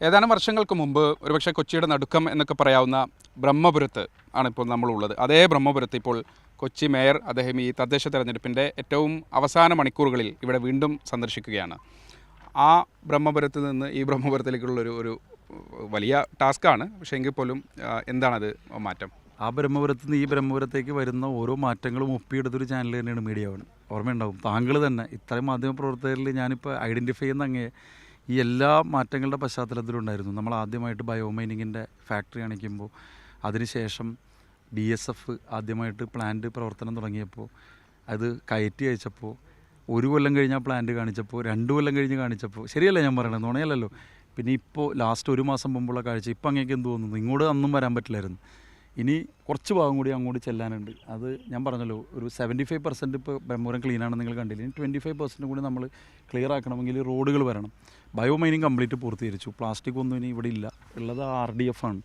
ഏതാനും വർഷങ്ങൾക്ക് മുമ്പ് ഒരുപക്ഷെ കൊച്ചിയുടെ നടുക്കം എന്നൊക്കെ പറയാവുന്ന ബ്രഹ്മപുരത്ത് ആണ് ഇപ്പോൾ നമ്മളുള്ളത്. അതേ ബ്രഹ്മപുരത്ത് ഇപ്പോൾ കൊച്ചി മേയർ അദ്ദേഹം ഈ തദ്ദേശ തെരഞ്ഞെടുപ്പിന്റെ ഏറ്റവും അവസാന മണിക്കൂറുകളിൽ ഇവിടെ വീണ്ടും സന്ദർശിക്കുകയാണ്. ആ ബ്രഹ്മപുരത്ത് നിന്ന് ഈ ബ്രഹ്മപുരത്തിലേക്കുള്ളൊരു ഒരു വലിയ ടാസ്ക്കാണ് പക്ഷേ എങ്കിൽ പോലും എന്താണത് മാറ്റം? ആ ബ്രഹ്മപുരത്ത് നിന്ന് ഈ ബ്രഹ്മപുരത്തേക്ക് വരുന്ന ഓരോ മാറ്റങ്ങളും ഒപ്പിയെടുത്തൊരു ചാനൽ തന്നെയാണ് മീഡിയ ഓർമ്മയുണ്ടാവും. താങ്കൾ തന്നെ ഇത്രയും മാധ്യമപ്രവർത്തകരിൽ ഞാനിപ്പോൾ ഐഡന്റിഫൈ ചെയ്യുന്ന അങ്ങേ ഈ എല്ലാ മാറ്റങ്ങളുടെ പശ്ചാത്തലത്തിലുണ്ടായിരുന്നു. നമ്മൾ ആദ്യമായിട്ട് ബയോ ബയോമൈനിങ്ങിന്റെ ഫാക്ടറി അണിക്കുമ്പോൾ അതിനുശേഷം ബി എസ് എഫ് ആദ്യമായിട്ട് പ്ലാന്റ് പ്രവർത്തനം തുടങ്ങിയപ്പോൾ അത് കയറ്റി അയച്ചപ്പോൾ ഒരു കൊല്ലം കഴിഞ്ഞ് ആ പ്ലാന്റ് കാണിച്ചപ്പോൾ രണ്ട് കൊല്ലം കഴിഞ്ഞ് കാണിച്ചപ്പോൾ ശരിയല്ല ഞാൻ പറയണത്? നുണയല്ലല്ലോ. പിന്നെ ഇപ്പോൾ ലാസ്റ്റ് ഒരു മാസം മുമ്പുള്ള കാഴ്ച ഇപ്പം അങ്ങേക്ക് എന്ത് തോന്നുന്നു? ഇങ്ങോട്ട് അന്നും വരാൻ പറ്റില്ലായിരുന്നു. ഇനി കുറച്ച് ഭാഗം കൂടി അങ്ങോട്ട് ചെല്ലാനുണ്ട്. അത് ഞാൻ പറഞ്ഞല്ലോ ഒരു സെവന്റി ഫൈവ് പെർസെന്റ് ഇപ്പോൾ ബ്രഹ്മപുരം ക്ലീൻ ആണെന്ന് നിങ്ങൾ കണ്ടില്ല? ഇനി ട്വന്റി ഫൈവ് പെർസെന്റ് കൂടി നമ്മൾ ക്ലിയർ ആക്കണമെങ്കിൽ റോഡുകൾ വരണം. ബയോ മൈനിങ് കംപ്ലീറ്റ് പൂർത്തീകരിച്ചു. പ്ലാസ്റ്റിക് ഒന്നും ഇനി ഇവിടെ ഇല്ല. ഉള്ളത് ആർ ഡി എഫ് ആണ്.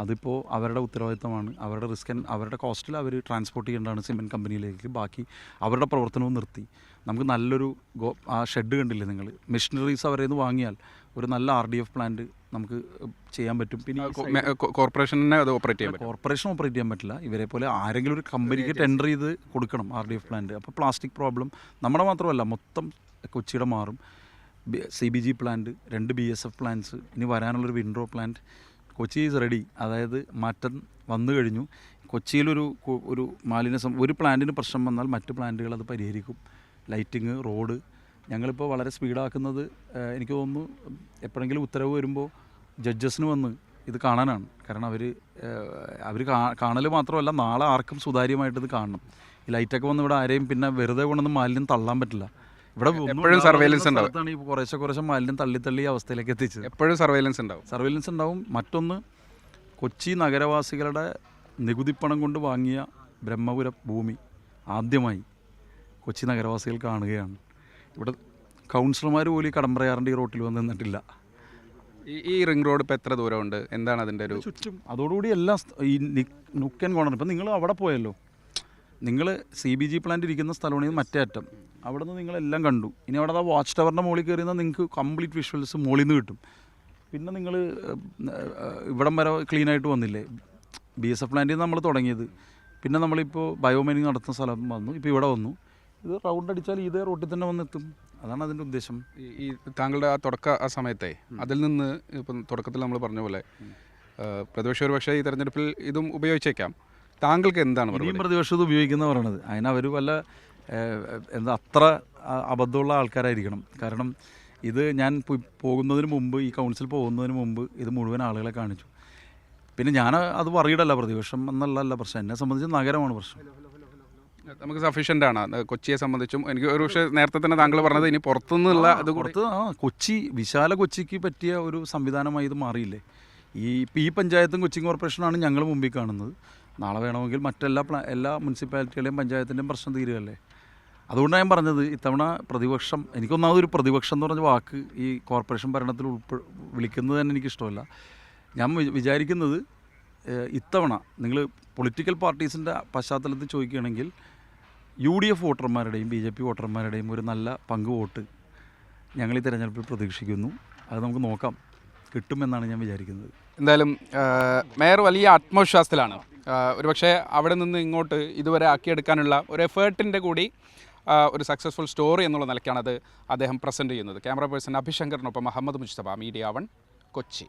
അതിപ്പോൾ അവരുടെ ഉത്തരവാദിത്തമാണ്. അവരുടെ റിസ്ക് അവരുടെ കോസ്റ്റിൽ അവർ ട്രാൻസ്പോർട്ട് ചെയ്യേണ്ടതാണ് സിമെന്റ് കമ്പനിയിലേക്ക്. ബാക്കി അവരുടെ പ്രവർത്തനവും നിർത്തി. നമുക്ക് നല്ലൊരു ഗോ ആ ഷെഡ് കണ്ടില്ലേ നിങ്ങൾ മെഷീനറീസ് അവരെ നിന്ന് വാങ്ങിയാൽ ഒരു നല്ല ആർ ഡി എഫ് പ്ലാന്റ് നമുക്ക് ചെയ്യാൻ പറ്റും. പിന്നെ കോർപ്പറേഷനെ അത് ഓപ്പറേറ്റ് ചെയ്യാൻ കോർപ്പറേഷൻ ഓപ്പറേറ്റ് ചെയ്യാൻ പറ്റില്ല. ഇവരെ പോലെ ആരെങ്കിലും ഒരു കമ്പനിക്ക് ടെൻഡർ ചെയ്ത് കൊടുക്കണം ആർ ഡി എഫ് പ്ലാന്റ്. അപ്പോൾ പ്ലാസ്റ്റിക് പ്രോബ്ലം നമ്മുടെ മാത്രമല്ല മൊത്തം കൊച്ചിയുടെ മാറും. സി ബി ജി പ്ലാന്റ് രണ്ട് ബി എസ് എഫ് പ്ലാന്റ്സ് ഇനി വരാനുള്ളൊരു windrow plant Kochi is ready അതായത് മാറ്റം വന്നു കഴിഞ്ഞു. കൊച്ചിയിലൊരു ഒരു മാലിന്യ ഒരു പ്ലാന്റിന് പ്രശ്നം വന്നാൽ മറ്റ് പ്ലാന്റുകൾ അത് പരിഹരിക്കും. ലൈറ്റിങ് റോഡ് ഞങ്ങളിപ്പോൾ വളരെ സ്പീഡാക്കുന്നത് എനിക്ക് തോന്നുന്നു എപ്പോഴെങ്കിലും ഉത്തരവ് വരുമ്പോൾ ജഡ്ജസിന് വന്ന് ഇത് കാണാനാണ്. കാരണം അവർ അവർ കാണൽ മാത്രമല്ല നാളെ ആർക്കും സുതാര്യമായിട്ട് ഇത് കാണണം. ഈ ലൈറ്റൊക്കെ വന്ന് ഇവിടെ ആരെയും പിന്നെ വെറുതെ കൊണ്ടൊന്നും മാലിന്യം തള്ളാൻ പറ്റില്ല. ഇവിടെ എപ്പോഴും സർവൈലൻസ് ഉണ്ടാവും. ഈ കുറേശ്ശെ കുറേശ്ശെ മാലിന്യം തള്ളി തള്ളി അവസ്ഥയിലേക്ക് എത്തിച്ചത്. എപ്പോഴും സർവൈലൻസ് ഉണ്ടാവും. സർവൈലൻസ് ഉണ്ടാവും. മറ്റൊന്ന് കൊച്ചി നഗരവാസികളുടെ നികുതിപ്പണം കൊണ്ട് വാങ്ങിയ ബ്രഹ്മപുര ഭൂമി ആദ്യമായി കൊച്ചി നഗരവാസികൾ കാണുകയാണ്. ഇവിടെ കൗൺസിലർമാർ പോലും ഈ കടമ്പറയാറിന്റെ ഈ റോട്ടിൽ വന്ന് നിന്നിട്ടില്ല. ഈ ഈ റിംഗ് റോഡ് ഇപ്പോൾ എത്ര ദൂരമുണ്ട്? എന്താണ് അതിന്റെ ഒരു ചുറ്റും അതോടുകൂടി എല്ലാ ഈ നുക്കൻ കോണർ ഇപ്പം നിങ്ങൾ അവിടെ പോയല്ലോ. നിങ്ങൾ സി ബി ജി പ്ലാന്റ് ഇരിക്കുന്ന സ്ഥലമാണ് ഇത് മറ്റേ അറ്റം. അവിടെ നിന്ന് നിങ്ങളെല്ലാം കണ്ടു. ഇനി അവിടെ ആ വാച്ച് ടവറിന്റെ മുകളിൽ കയറിയാൽ നിങ്ങൾക്ക് കംപ്ലീറ്റ് വിഷ്വൽസ് മുകളിൽ നിന്ന് കിട്ടും. പിന്നെ നിങ്ങൾ ഇവിടം വരെ ക്ലീൻ ആയിട്ട് വന്നില്ലേ? ബി എസ് എഫ് പ്ലാന്റിൽ നിന്ന് നമ്മൾ തുടങ്ങിയത്. പിന്നെ നമ്മളിപ്പോൾ ബയോമൈനിങ് നടത്തുന്ന സ്ഥലം വന്നു. ഇപ്പോൾ ഇവിടെ വന്നു. ഇത് റൗണ്ട് അടിച്ചാൽ ഇതേ റോട്ടിൽ തന്നെ വന്നെത്തും അതാണ് അതിന്റെ ഉദ്ദേശം. ഈ- താങ്കളുടെ ആ തുടക്ക ആ സമയത്തെ അതിൽ നിന്ന് ഇപ്പം തുടക്കത്തിൽ നമ്മൾ പറഞ്ഞ പോലെ പ്രതിപക്ഷം ഒരു പക്ഷേ ഈ തെരഞ്ഞെടുപ്പിൽ ഇതും ഉപയോഗിച്ചേക്കാം. താങ്കൾക്ക് എന്താണ് ഇനിയും മറുപടി? പ്രതിപക്ഷം ഇത് ഉപയോഗിക്കുന്ന പറയണത് അതിന് വല്ല എന്താ അത്ര അബദ്ധമുള്ള ആൾക്കാരായിരിക്കണം. കാരണം ഇത് ഞാൻ പോ- പോകുന്നതിന് മുമ്പ് ഈ കൗൺസിൽ പോകുന്നതിന് മുമ്പ് ഇത് മുഴുവൻ ആളുകളെ കാണിച്ചു. പിന്നെ ഞാൻ അത് പറയിടല്ല പ്രതിപക്ഷം എന്നല്ലല്ല പ്രശ്നം. എന്നെ സംബന്ധിച്ച് നഗരമാണ് പ്രശ്നം. നമുക്ക് സഫീഷ്യന്റ് ആണ്. കൊച്ചിയെ സംബന്ധിച്ചും എനിക്ക് ഒരു പക്ഷേ നേരത്തെ തന്നെ താങ്കൾ പറഞ്ഞത് ഇനി പുറത്തുനിന്നുള്ള അത് കൊടുത്ത് പുറത്ത് ആ കൊച്ചി വിശാല കൊച്ചിക്ക് പറ്റിയ ഒരു സംവിധാനമായി ഇത് മാറിയില്ലേ? ഈ ഇപ്പം ഈ പഞ്ചായത്തും കൊച്ചി കോർപ്പറേഷനാണ് ഞങ്ങൾ മുമ്പിൽ കാണുന്നത്. നാളെ വേണമെങ്കിൽ മറ്റെല്ലാ പ്ലാ എല്ലാ മുനിസിപ്പാലിറ്റികളുടെയും പഞ്ചായത്തിന്റെയും പ്രശ്നം തീരുകയല്ലേ? അതുകൊണ്ടാണ് ഞാൻ പറഞ്ഞത് ഇത്തവണ പ്രതിപക്ഷം എനിക്കൊന്നാമത് ഒരു പ്രതിപക്ഷം എന്ന് പറഞ്ഞ വാക്ക് ഈ കോർപ്പറേഷൻ ഭരണത്തിൽ ഉൾപ്പെ വിളിക്കുന്നത് തന്നെ എനിക്കിഷ്ടമല്ല. ഞാൻ വിചാരിക്കുന്നത് ഇത്തവണ നിങ്ങൾ പൊളിറ്റിക്കൽ പാർട്ടീസിന്റെ പശ്ചാത്തലത്തിൽ ചോദിക്കുകയാണെങ്കിൽ യു ഡി എഫ് വോട്ടർമാരുടെയും ബി ജെ പി വോട്ടർമാരുടെയും ഒരു നല്ല പങ്ക് വോട്ട് ഞങ്ങൾ ഈ തിരഞ്ഞെടുപ്പിൽ പ്രതീക്ഷിക്കുന്നു. അത് നമുക്ക് നോക്കാം കിട്ടുമെന്നാണ് ഞാൻ വിചാരിക്കുന്നത്. എന്തായാലും മേയർ വലിയ ആത്മവിശ്വാസത്തിലാണ്. ഒരുപക്ഷെ അവിടെ നിന്ന് ഇങ്ങോട്ട് ഇതുവരെ ആക്കിയെടുക്കാനുള്ള ഒരു എഫേർട്ടിന്റെ കൂടി ഒരു സക്സസ്ഫുൾ സ്റ്റോറി എന്നുള്ള നിലയ്ക്കാണ് അത് അദ്ദേഹം പ്രസന്റ് ചെയ്യുന്നത്. ക്യാമറ പേഴ്സൺ അഭിശങ്കറിനൊപ്പം മുഹമ്മദ് മുജ്തബ മീഡിയ വൺ കൊച്ചി.